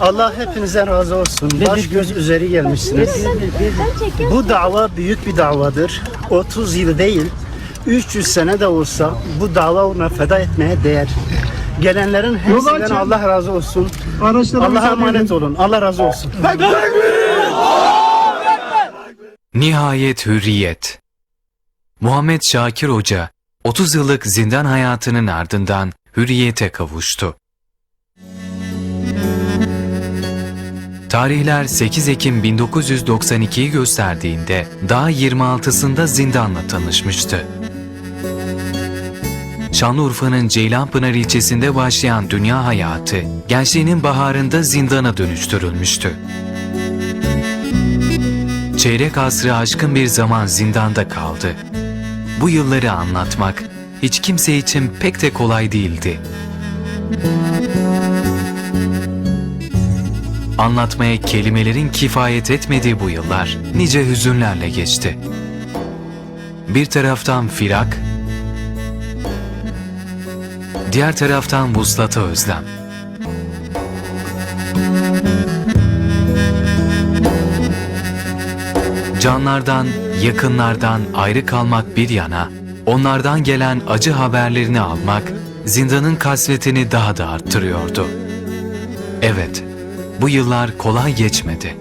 Allah hepinize razı olsun. Baş göz üzeri gelmişsiniz. Bu dava büyük bir davadır. 30 yıl değil, 300 sene de olsa bu dava uğruna feda etmeye değer. Gelenlerin hepsinden. Allah razı olsun. Araçlara Allah'a emanet olun. Allah razı olsun. Nihayet hürriyet. Muhammed Şakir Hoca 30 yıllık zindan hayatının ardından hürriyete kavuştu. Tarihler 8 Ekim 1992'yi gösterdiğinde daha 26'sında zindanla tanışmıştı. Şanlıurfa'nın Ceylanpınar ilçesinde başlayan dünya hayatı, gençliğinin baharında zindana dönüştürülmüştü. Çeyrek asrı aşkın bir zaman zindanda kaldı. Bu yılları anlatmak hiç kimse için pek de kolay değildi. Anlatmaya kelimelerin kifayet etmediği bu yıllar nice hüzünlerle geçti. Bir taraftan firak, diğer taraftan vuslata özlem. Canlardan, yakınlardan ayrı kalmak bir yana, onlardan gelen acı haberlerini almak zindanın kasvetini daha da arttırıyordu. Evet, bu yıllar kolay geçmedi.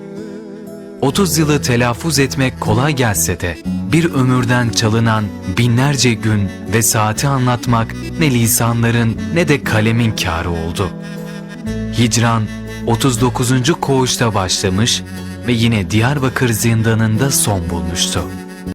30 yılı telaffuz etmek kolay gelse de bir ömürden çalınan binlerce gün ve saati anlatmak ne lisanların ne de kalemin kârı oldu. Hicran 39. koğuşta başlamış ve yine Diyarbakır zindanında son bulmuştu.